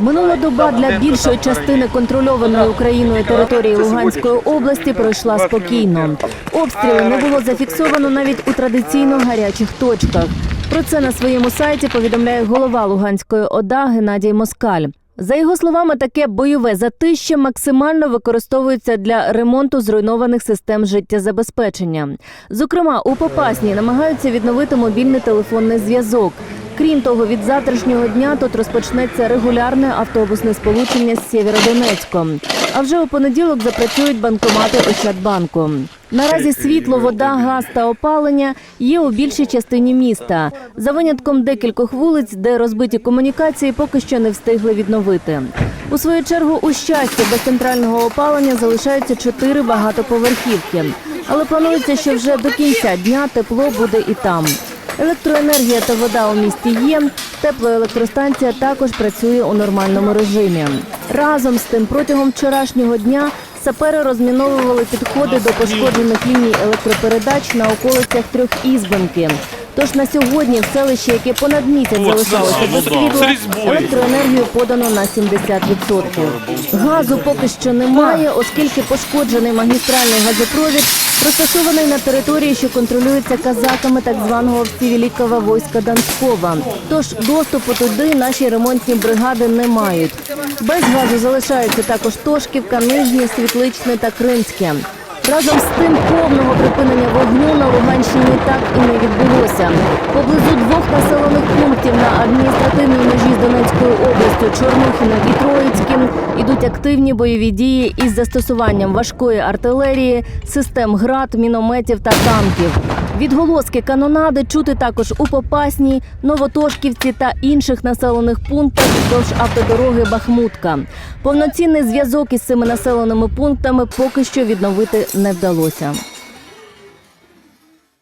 Минула доба для більшої частини контрольованої Україною території Луганської області пройшла спокійно. Обстріли не було зафіксовано навіть у традиційно гарячих точках. Про це на своєму сайті повідомляє голова Луганської ОДА Геннадій Москаль. За його словами, таке бойове затище максимально використовується для ремонту зруйнованих систем життєзабезпечення. Зокрема, у Попасній намагаються відновити мобільний телефонний зв'язок. Крім того, від завтрашнього дня тут розпочнеться регулярне автобусне сполучення з Сєвєродонецьком. А вже у понеділок запрацюють банкомати Ощадбанку. Наразі світло, вода, газ та опалення є у більшій частині міста. За винятком декількох вулиць, де розбиті комунікації поки що не встигли відновити. У свою чергу у щасті без центрального опалення залишаються чотири багатоповерхівки. Але планується, що вже до кінця дня тепло буде і там. Електроенергія та вода у місті є. Теплоелектростанція також працює у нормальному режимі. Разом з тим, протягом вчорашнього дня сапери розміновували підходи до пошкоджених ліній електропередач на околицях Трьохізбенки. Тож на сьогодні в селищі, яке понад місяць залишалося без світла, електроенергію подано на 70%. Газу поки що немає, оскільки пошкоджений магістральний газопровід розташований на території, що контролюється казаками так званого Всевеликого войска Донського. Тож доступу туди наші ремонтні бригади не мають. Без газу залишаються також Тошківка, Нижнє, Світличне та Кримське. Разом з тим повного припинення вогню на Луганщині так і не відбулося. Поблизу двох населених пунктів на адміністративній межі з Донецькою областю Чорнухіна і Троїцьким ідуть активні бойові дії із застосуванням важкої артилерії, систем град, мінометів та танків. Відголоски канонади чути також у Попасній, Новотошківці та інших населених пунктах вздовж автодороги Бахмутка. Повноцінний зв'язок із цими населеними пунктами поки що відновити не вдалося.